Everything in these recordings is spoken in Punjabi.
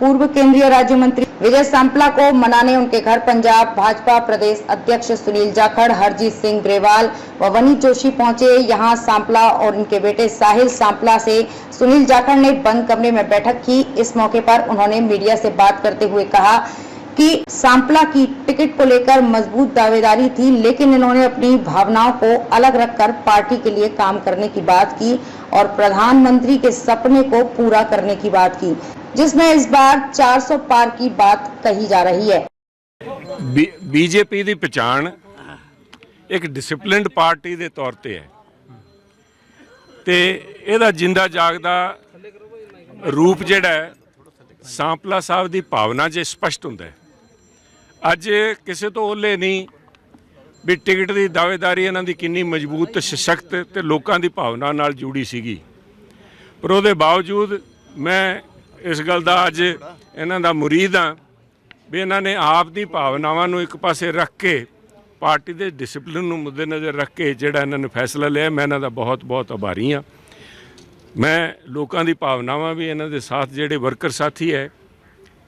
पूर्व केंद्रीय राज्य मंत्री विजय सांपला को मनाने उनके घर पंजाब भाजपा प्रदेश अध्यक्ष सुनील जाखड़, हरजीत सिंह ग्रेवाल व वनीत जोशी पहुँचे। यहाँ सांपला और उनके बेटे साहिल सांपला से सुनील जाखड़ ने बंद कमरे में बैठक की। इस मौके पर उन्होंने मीडिया से बात करते हुए कहा कि सांपला की टिकट को लेकर मज़बूत दावेदारी थी, लेकिन इन्होंने अपनी भावनाओं को अलग रखकर पार्टी के लिए काम करने की बात की और प्रधानमंत्री के सपने को पूरा करने की बात की। जिसमें इस बार 400 पार की बात कही जा रही है ਬੀਜੇਪੀ ਦੀ ਪਛਾਣ ਇੱਕ ਡਿਸਪਲਿਨਡ ਪਾਰਟੀ ਦੇ ਤੌਰ ਤੇ ਹੈ ਤੇ ਇਹਦਾ ਜਿੰਦਾ ਜਾਗਦਾ ਰੂਪ ਜਿਹੜਾ ਹੈ ਸਾਂਪਲਾ ਸਾਹਿਬ ਦੀ ਭਾਵਨਾ 'ਚ ਸਪਸ਼ਟ ਹੁੰਦਾ ਹੈ ਅੱਜ ਕਿਸੇ ਤੋਂ ਓਲੇ ਨਹੀਂ ਵੀ ਟਿਕਟ ਦੀ ਦਾਅਵੇਦਾਰੀ ਇਹਨਾਂ ਦੀ ਕਿੰਨੀ ਮਜ਼ਬੂਤ ਤੇ ਸਸ਼ਕਤ ਤੇ ਲੋਕਾਂ ਦੀ ਭਾਵਨਾ ਨਾਲ ਜੁੜੀ ਸੀਗੀ ਪਰ ਉਹਦੇ ਬਾਵਜੂਦ ਮੈਂ ਇਸ ਗੱਲ ਦਾ ਅੱਜ ਇਹਨਾਂ ਦਾ ਮੁਰੀਦ ਹਾਂ ਵੀ ਇਹਨਾਂ ਨੇ ਆਪ ਦੀ ਭਾਵਨਾਵਾਂ ਨੂੰ ਇੱਕ ਪਾਸੇ ਰੱਖ ਕੇ ਪਾਰਟੀ ਦੇ ਡਿਸਪਲਿਨ ਨੂੰ ਮੁੱਦੇ ਨਜ਼ਰ ਰੱਖ ਕੇ ਜਿਹੜਾ ਇਹਨਾਂ ਨੇ ਫੈਸਲਾ ਲਿਆ, ਮੈਂ ਇਹਨਾਂ ਦਾ ਬਹੁਤ ਬਹੁਤ ਆਭਾਰੀ ਹਾਂ। ਮੈਂ ਲੋਕਾਂ ਦੀ ਭਾਵਨਾਵਾਂ ਵੀ ਇਹਨਾਂ ਦੇ ਸਾਥ ਜਿਹੜੇ ਵਰਕਰ ਸਾਥੀ ਹੈ,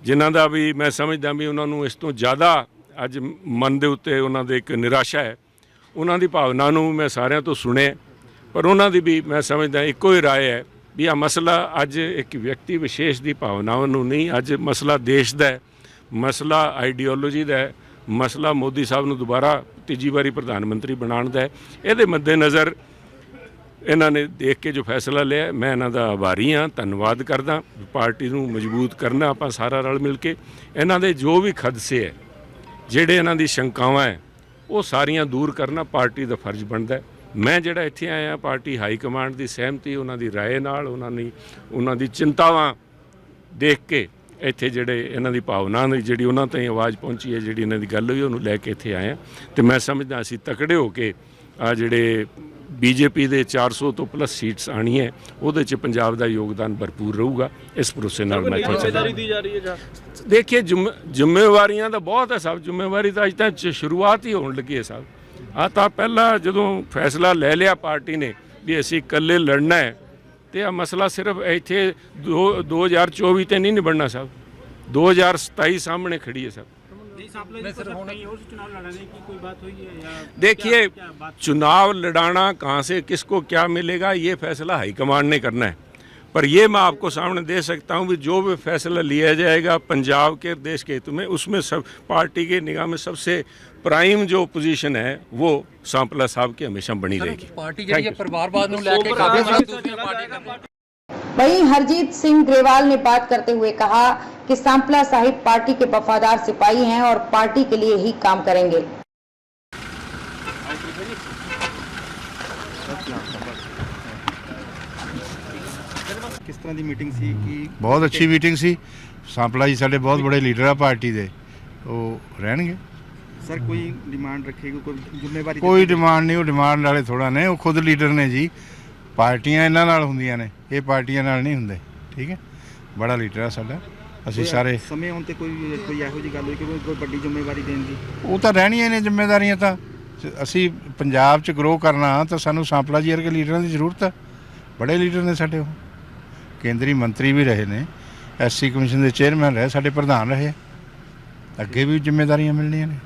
ਜਿਨ੍ਹਾਂ ਦਾ ਵੀ ਮੈਂ ਸਮਝਦਾ ਵੀ ਉਹਨਾਂ ਨੂੰ ਇਸ ਤੋਂ ਜ਼ਿਆਦਾ ਅੱਜ ਮਨ ਦੇ ਉੱਤੇ ਉਹਨਾਂ ਦੇ ਇੱਕ ਨਿਰਾਸ਼ਾ ਹੈ। ਉਹਨਾਂ ਦੀ ਭਾਵਨਾ ਨੂੰ ਮੈਂ ਸਾਰਿਆਂ ਤੋਂ ਸੁਣਿਆ, ਪਰ ਉਹਨਾਂ ਦੀ ਵੀ ਮੈਂ ਸਮਝਦਾ ਇੱਕੋ ਹੀ ਰਾਏ ਹੈ ਵੀ ਆ ਮਸਲਾ ਅੱਜ ਇੱਕ ਵਿਅਕਤੀ ਵਿਸ਼ੇਸ਼ ਦੀ ਭਾਵਨਾਵਾਂ ਨੂੰ ਨਹੀਂ, ਅੱਜ ਮਸਲਾ ਦੇਸ਼ ਦਾ ਹੈ, ਮਸਲਾ ਆਈਡੀਓਲੋਜੀ ਦਾ ਹੈ, ਮਸਲਾ ਮੋਦੀ ਸਾਹਿਬ ਨੂੰ ਦੁਬਾਰਾ ਤੀਜੀ ਵਾਰੀ ਪ੍ਰਧਾਨ ਮੰਤਰੀ ਬਣਾਉਣ ਦਾ ਹੈ। ਇਹਦੇ ਮੱਦੇਨਜ਼ਰ ਇਹਨਾਂ ਨੇ ਦੇਖ ਕੇ ਜੋ ਫੈਸਲਾ ਲਿਆ, ਮੈਂ ਇਹਨਾਂ ਦਾ ਆਭਾਰੀ ਹਾਂ, ਧੰਨਵਾਦ ਕਰਦਾ, ਪਾਰਟੀ ਨੂੰ ਮਜ਼ਬੂਤ ਕਰਨਾ ਆਪਾਂ ਸਾਰਾ ਰਲ ਮਿਲ ਕੇ। ਇਹਨਾਂ ਦੇ ਜੋ ਵੀ ਖਦਸੇ ਹੈ, ਜਿਹੜੇ ਇਹਨਾਂ ਦੀ ਸ਼ੰਕਾਵਾਂ ਹੈ, ਉਹ ਸਾਰੀਆਂ ਦੂਰ ਕਰਨਾ ਪਾਰਟੀ ਦਾ ਫਰਜ਼ ਬਣਦਾ ਹੈ। ਮੈਂ ਜਿਹੜਾ ਇੱਥੇ ਆਇਆ ਪਾਰਟੀ ਹਾਈ ਕਮਾਂਡ ਦੀ ਸਹਿਮਤੀ ਉਹਨਾਂ ਦੀ رائے ਨਾਲ ਉਹਨਾਂ ਦੀ ਉਹਨਾਂ ਦੀ ਚਿੰਤਾਵਾਂ ਦੇਖ ਕੇ ਇੱਥੇ ਜਿਹੜੇ ਇਹਨਾਂ ਦੀ ਭਾਵਨਾ ਦੀ ਜਿਹੜੀ ਉਹਨਾਂ ਤਾਈਂ ਆਵਾਜ਼ ਪਹੁੰਚੀ ਹੈ ਜਿਹੜੀ ਇਹਨਾਂ ਦੀ ਗੱਲ ਹੋਈ ਉਹਨੂੰ ਲੈ ਕੇ ਇੱਥੇ ਆਇਆ। ਤੇ ਮੈਂ ਸਮਝਦਾ ਅਸੀਂ ਤਕੜੇ ਹੋ ਕੇ ਆ ਜਿਹੜੇ ਬੀਜੇਪੀ ਦੇ 400 ਤੋਂ ਪਲੱਸ ਸੀਟਸ ਆਣੀ ਹੈ ਉਹਦੇ ਚ ਪੰਜਾਬ ਦਾ ਯੋਗਦਾਨ ਭਰਪੂਰ ਰਹੂਗਾ। ਇਸ ਭਰੋਸੇ ਨਾਲ ਮੈਂ ਚੱਲਦਾ ਦੇਖਿਏ ਜ਼ਿੰਮੇਵਾਰੀਆਂ ਦਾ ਬਹੁਤ ਹੈ ਸਭ। ਜ਼ਿੰਮੇਵਾਰੀ ਤਾਂ ਅਜ ਤੱਕ ਸ਼ੁਰੂਆਤ ਹੀ ਹੋਣ ਲੱਗੀ ਹੈ ਸਾਹਿਬ ਆ ਤਾਂ ਪਹਿਲਾਂ ਜਦੋਂ ਫੈਸਲਾ ਲੈ ਲਿਆ ਪਾਰਟੀ ਨੇ ਵੀ ਅਸੀਂ ਇਕੱਲੇ ਲੜਨਾ ਹੈ ਤੇ ਆ ਮਸਲਾ ਸਿਰਫ ਇੱਥੇ ਦੋ- 2024 ਤੇ ਨਹੀਂ ਨਿਬੜਨਾ ਸਭ 2027 ਸਾਹਮਣੇ ਖੜੀ ਹੈ ਸਭ नहीं सांपला जी को सर कहीं और से चुनाव लड़ाने की कोई बात हुई है या देखिए क्या- क्या बात चुनाव लड़ाना कहाँ से किसको क्या मिलेगा ये फैसला हाईकमान ने करना है पर ये मैं आपको सामने दे सकता हूँ कि जो भी फैसला लिया जाएगा पंजाब के देश के हित में उसमें सब पार्टी के निगाह में सबसे प्राइम जो पोजीशन है वो सांपला साहब की हमेशा बनी रहेगी ਪਾਰਟੀ ਜਿਹੜੀ ਹੈ ਪਰਿਵਾਰਵਾਦ ਨੂੰ ਲੈ ਕੇ ਕਾਫੀ ਸਾਰਾ ਦੂਸਰੀਆਂ ਪਾਰਟੀਆਂ ਦਾ वहीं हरजीत सिंह ग्रेवाल ने बात करते हुए कहा कि सांपला साहिब पार्टी के वफादार सिपाही हैं और पार्टी के लिए ही काम करेंगे ਕਿਸ ਤਰ੍ਹਾਂ ਦੀ ਮੀਟਿੰਗ ਸੀ? ਕਿ ਬਹੁਤ ਅੱਛੀ ਮੀਟਿੰਗ ਸੀ। ਸਾਂਪਲਾ ਜੀ ਸਾਡੇ ਬਹੁਤ ਬੜੇ ਲੀਡਰ ਆ ਪਾਰਟੀ ਦੇ। ਉਹ ਰਹਿਣਗੇ। ਸਰ ਕੋਈ ਡਿਮਾਂਡ ਰੱਖੇਗੀ? ਕੋਈ ਜ਼ਿੰਮੇਵਾਰੀ ਕੋਈ ਡਿਮਾਂਡ ਨਹੀਂ ਉਹ ਡਿਮਾਂਡ ਵਾਲੇ ਥੋੜਾ ਨੇ। ਉਹ ਖੁਦ ਲੀਡਰ ਨੇ ਜੀ। ਪਾਰਟੀਆਂ ਇਹਨਾਂ ਨਾਲ ਹੁੰਦੀਆਂ ਨੇ। ਇਹ ਪਾਰਟੀਆਂ ਨਾਲ ਨਹੀਂ ਹੁੰਦੇ। ਠੀਕ ਹੈ? ਬੜਾ ਲੀਡਰ ਆ ਸਾਡਾ। ਅਸੀਂ ਸਾਰੇ ਸਮੇਂ ਆਉਣ ਤੇ ਕੋਈ ਕੋਈ ਇਹੋ ਜਿਹੀ ਗੱਲ ਹੋਈ ਕਿ ਕੋਈ ਕੋਈ ਵੱਡੀ ਜ਼ਿੰਮੇਵਾਰੀ ਦੇਣ ਦੀ? ਉਹ ਤਾਂ ਰਹਿਣੀਆਂ ਨੇ ਜ਼ਿੰਮੇਵਾਰੀਆਂ ਤਾਂ। ਅਸੀਂ ਪੰਜਾਬ 'ਚ ਗਰੋ ਕਰਨਾ ਤਾਂ ਸਾਨੂੰ ਸਾਂਪਲਾ ਜੀ ਵਰਗੇ ਲੀਡਰਾਂ ਦੀ ਜ਼ਰੂਰਤ ਹੈ ਬੜੇ ਲੀਡਰ ਨੇ ਸਾਡੇ ਉਹ। ਕੇਂਦਰੀ ਮੰਤਰੀ ਵੀ ਰਹੇ ਨੇ ਐਸਸੀ ਕਮਿਸ਼ਨ ਦੇ ਚੇਅਰਮੈਨ ਰਹੇ, ਸਾਡੇ ਪ੍ਰਧਾਨ ਰਹੇ ਅੱਗੇ ਵੀ ਜ਼ਿੰਮੇਵਾਰੀਆਂ ਮਿਲਣੀਆਂ ਨੇ।